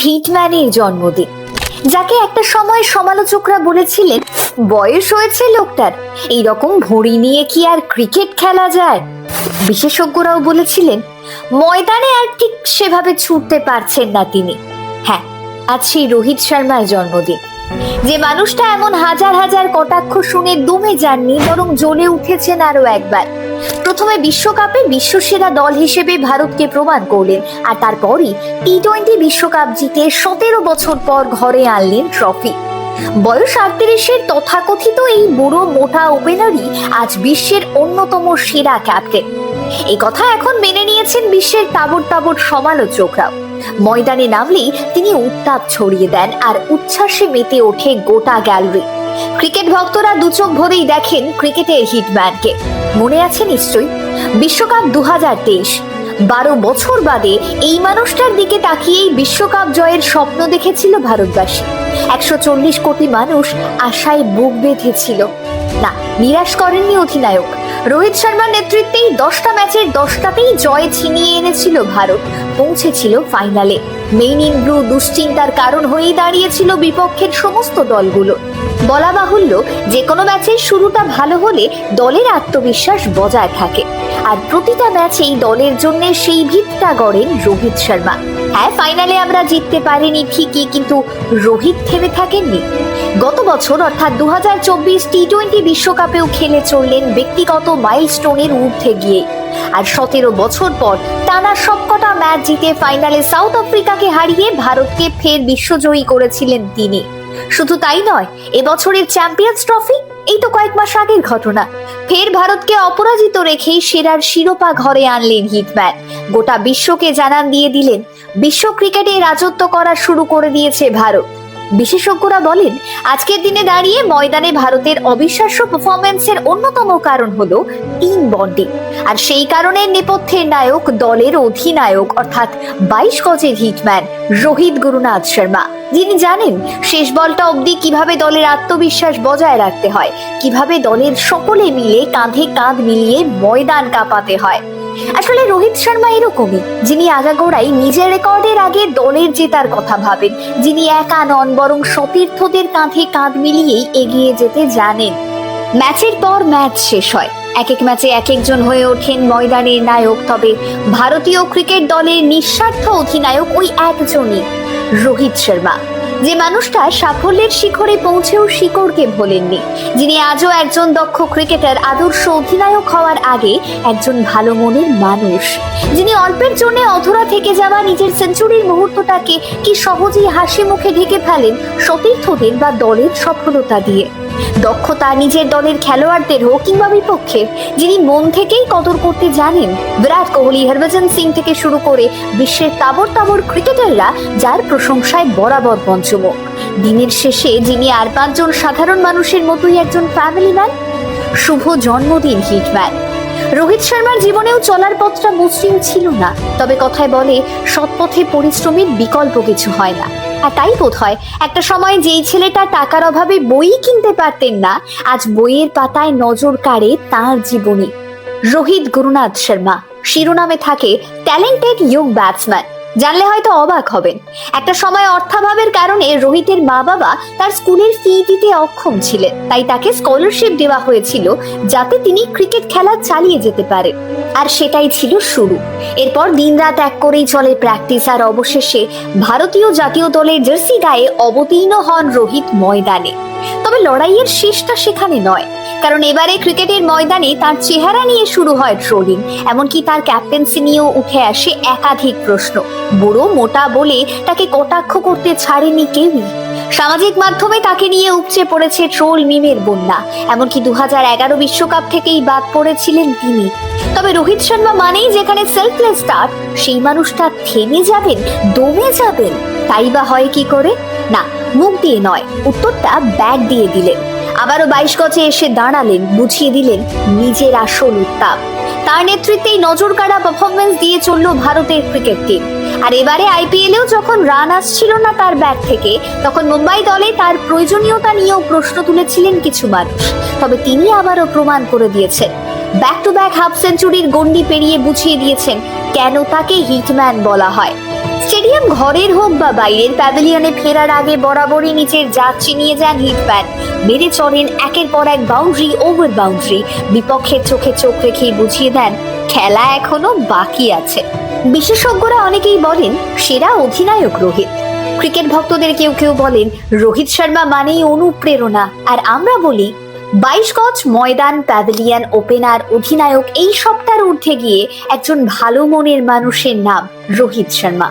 হিটম্যানের জন্মদিন। যাকে একটা সময় সমালোচকরা বলেছিলেন, বয়স হয়েছে লোকটার, এইরকম ভড়ি নিয়ে কি আর ক্রিকেট খেলা যায়? বিশেষজ্ঞরাও বলেছিলেন, ময়দানে আর ঠিক সেভাবে ছুটতে পারছেন না তিনি। হ্যাঁ আজ সেই রোহিত শর্মার জন্মদিন। যে মানুষটা এমন হাজার হাজার কটাক্ষ শুনে দমে যাননি, বরং জ্বলে উঠেছেন আরও একবার। প্রথমে বিশ্বকাপে বিশ্বসেরা দল হিসেবে ভারতকে প্রমাণ করলেন, আর তারপরই টি টোয়েন্টি বিশ্বকাপ জিতে সতেরো বছর পর ঘরে আনলেন ট্রফি। বয়স আটত্রিশের তথাকথিত এই বুড়ো মোটা ওপেনারই আজ বিশ্বের অন্যতম সেরা ক্যাপ্টেন। এই কথা এখন মেনে নিয়েছেন বিশ্বের তাবড় তাবড় সমালোচকরাও। ময়দানে নামলেই তিনি উত্তাপ ছড়িয়ে দেন আর উচ্ছ্বাসে মেতে ওঠে গোটা গ্যালারি। ক্রিকেট ভক্তরা দুচোখ ভরেই দেখেন ক্রিকেটের হিটম্যানকে। মনে আছে নিশ্চয়ই? বিশ্বকাপ দু হাজার তেইশ। বারো বছর বাদে এই মানুষটার দিকে তাকিয়েই বিশ্বকাপ জয়ের স্বপ্ন দেখেছিল ভারতবাসী। একশো চল্লিশ কোটি মানুষ আশায় বুক বেঁধেছিল। না, নিরাশ করেননি অধিনায়ক। রোহিত শর্মার নেতৃত্বেই দশটা ম্যাচের দশটাতেই জয় ছিনিয়ে এনেছিল ভারত। পৌঁছেছিল ফাইনালে। মেইন ইন ব্লু দুশ্চিন্তার কারণ হয়েই দাঁড়িয়েছিল বিপক্ষের সমস্ত দলগুলো। বলা বাহুল্য যে কোনো ম্যাচের শুরুটা ভালো হলে দলের আত্মবিশ্বাস বজায় থাকে। আর প্রতিটা ম্যাচেই দলের জন্য সেই ভিতটা গড়েন রোহিত শর্মা। হ্যাঁ ফাইনালে আমরা জিততে পারিনি ঠিকই, কিন্তু রোহিত থেমে থাকেননি। গত বছর, অর্থাৎ দু হাজার চব্বিশ টি টোয়েন্টি বিশ্বকাপেও খেলে চললেন ব্যক্তিগত মাইলস্টোনের ঊর্ধ্বে গিয়ে। আর সতেরো বছর পর টানা সবকটা ম্যাচ জিতে ফাইনালে সাউথ আফ্রিকাকে হারিয়ে ভারতকে ফের বিশ্বজয়ী করেছিলেন তিনি। শুধু তাই নয়, এবছরের চ্যাম্পিয়ন্স ট্রফি, এই তো কয়েক মাস আগের ঘটনা। ফের ভারতকে অপরাজিত রেখেই সেরার শিরোপা ঘরে আনলেন হিটম্যান। গোটা বিশ্বকে জানান দিয়ে দিলেন, বিশ্ব ক্রিকেটে রাজত্ব করা শুরু করে দিয়েছে ভারত। বিশেষজ্ঞরা বলেন, আজকের দিনে দাঁড়িয়ে ময়দানে ভারতের অবিশ্বাস্য পারফরমেন্সের অন্যতম কারণ হলো টিম বন্ডিং আর সেই কারণে নেপথ্যের নায়ক দলের অধিনায়ক, অর্থাৎ বাইশ গজের হিটম্যান, রোহিত গুরুনাথ শর্মা। যিনি জানেন শেষ বলটা অবধি কীভাবে দলের আত্মবিশ্বাস বজায় রাখতে হয়, কীভাবে দলের সকলে মিলে কাঁধে কাঁধ মিলিয়ে ময়দান কাঁপাতে হয়। আসলে রোহিত শর্মা এরকমই, যিনি আগাগোড়াই নিজের রেকর্ডের আগে দলের জেতার কথা ভাবেন, যিনি একা নন বরং সতীর্থদের কাঁধে কাঁধ মিলিয়েই এগিয়ে যেতে জানেন। ম্যাচের পর ম্যাচ শেষ হয়। এক এক ম্যাচে এক একজন হয়ে ওঠেন ময়দানের নায়ক, তবে ভারতীয় ক্রিকেট দলের নিঃস্বার্থ অধিনায়ক ওই একজনই, রোহিত শর্মা। যে মানুষটা সাফল্যের শিখরে পৌঁছেও শিকড়কে ভোলেননি। যিনি আজও একজন দক্ষ ক্রিকেটার, আদর্শ অধিনায়ক হওয়ার আগে একজন ভালো মনের মানুষ। যিনি অল্পের জন্য অধরা থেকে যাওয়া নিজের সেঞ্চুরির মুহূর্তটাকে কি সহজেই হাসি মুখে ঢেকে ফেলেন সতীর্থদের বা দলের সফলতা দিয়ে? দক্ষতা নিজের দলের খেলোয়াড়দের হোক কিংবা বিপক্ষের, যিনি মন থেকেই কদর করতে জানেন, বিরাট কোহলি, হরভজন সিং থেকে শুরু করে বিশ্বের তাবর তাবর ক্রিকেটাররা যার প্রশংসায় বরাবর পঞ্চমুখ। দিনের শেষে যিনি আর পাঁচজন সাধারণ মানুষের মতোই একজন ফ্যামিলি ম্যান শুভ জন্মদিন হিটম্যান রোহিত শর্মার জীবনেও চলার পথটা মসৃণ ছিল না, তবে কথায় বলে, সৎপথে পরিশ্রমের বিকল্প কিছু হয় না। আর তাই বোধ হয় একটা সময় যেই ছেলেটা টাকার অভাবে বই কিনতে পারতেন না, আজ বইয়ের পাতায় নজর কাড়ে তার জীবনী। রোহিত গুরুনাথ শর্মা। শিরোনামে থাকে ট্যালেন্টেড ইয়ং ব্যাটসম্যান জানলে হয়তো অবাক হবেন। একটা সময় অর্থাভাবের কারণে রোহিতের মা বাবা তার স্কুলের ফি দিতে অক্ষম ছিলেন। তাই তাকে স্কলারশিপ দেওয়া হয়েছিল যাতে তিনি ক্রিকেট খেলা চালিয়ে যেতে পারে আর সেটাই ছিল শুরু। এরপর দিনরাত এক করেই চলে প্র্যাকটিস আর অবশেষে ভারতীয় জাতীয় দলের জার্সি গায়ে অবতীর্ণ হন রোহিত ময়দানে। তবে লড়াইয়ের শেষটা সেখানে নয়। কারণ এবারে ক্রিকেটের ময়দানে তার চেহারা নিয়ে শুরু হয় ট্রোলিং এমনকি তার ক্যাপ্টেন্সি নিয়েও উঠে আসে একাধিক প্রশ্ন। বুড়ো মোটা বলে তাকে কটাক্ষ করতে ছাড়েনি কেউই। সামাজিক মাধ্যমে তাকে নিয়ে উপচে পড়েছে ট্রোল মিমের বন্যা, এমনকি দু হাজার এগারো বিশ্বকাপ থেকেই বাদ পড়েছিলেন তিনি। তবে রোহিত শর্মা মানেই যেখানে সেলফলেস স্টার সেই মানুষটা থেমে যাবেন, দমে যাবেন। তাই বা হয় কি করে? না, মুখ দিয়ে নয়, উত্তরটা ব্যাট দিয়ে দিলেন। আবারও বাইশ গজে এসে দাঁড়ালেন, বুঝিয়ে দিলেন নিজের আসল উত্তাপ। তার নেতৃত্বেই নজর কাড়া পারফরমেন্স দিয়ে চলল ভারতের ক্রিকেট টিম আর এবারে আইপিএলেও যখন রান আসছিল না তার ব্যাট থেকে, তখন মুম্বাই দলে তার প্রয়োজনীয়তা নিয়েও প্রশ্ন তুলেছিলেন কিছু মানুষ। তবে তিনি আবারও প্রমাণ করে দিয়েছেন। ব্যাক টু ব্যাক হাফ সেঞ্চুরির গন্ডি পেরিয়ে বুঝিয়ে দিয়েছেন কেন তাকে হিটম্যান বলা হয়। স্টেডিয়াম ঘরের হোক বা বাইরের প্যাভিলিয়নে ফেরার আগে বরাবরই নিচের জাত চিনিয়ে যান হিটম্যান মেরে চড়েন একের পর এক বাউন্ডারি ওভার বাউন্ডারি বিপক্ষের চোখে চোখ রেখেই বুঝিয়ে দেন, খেলা এখনও বাকি আছে। বিশেষজ্ঞরা অনেকেই বলেন, সেরা অধিনায়ক রোহিত। ক্রিকেট ভক্তদের কেউ কেউ বলেন, রোহিত শর্মা মানেই অনুপ্রেরণা। আর আমরা বলি বাইশ গজ ময়দান প্যাভিলিয়ন ওপেনার অধিনায়ক এই সবটার ঊর্ধ্বে গিয়ে একজন ভালো মনের মানুষের নাম রোহিত শর্মা।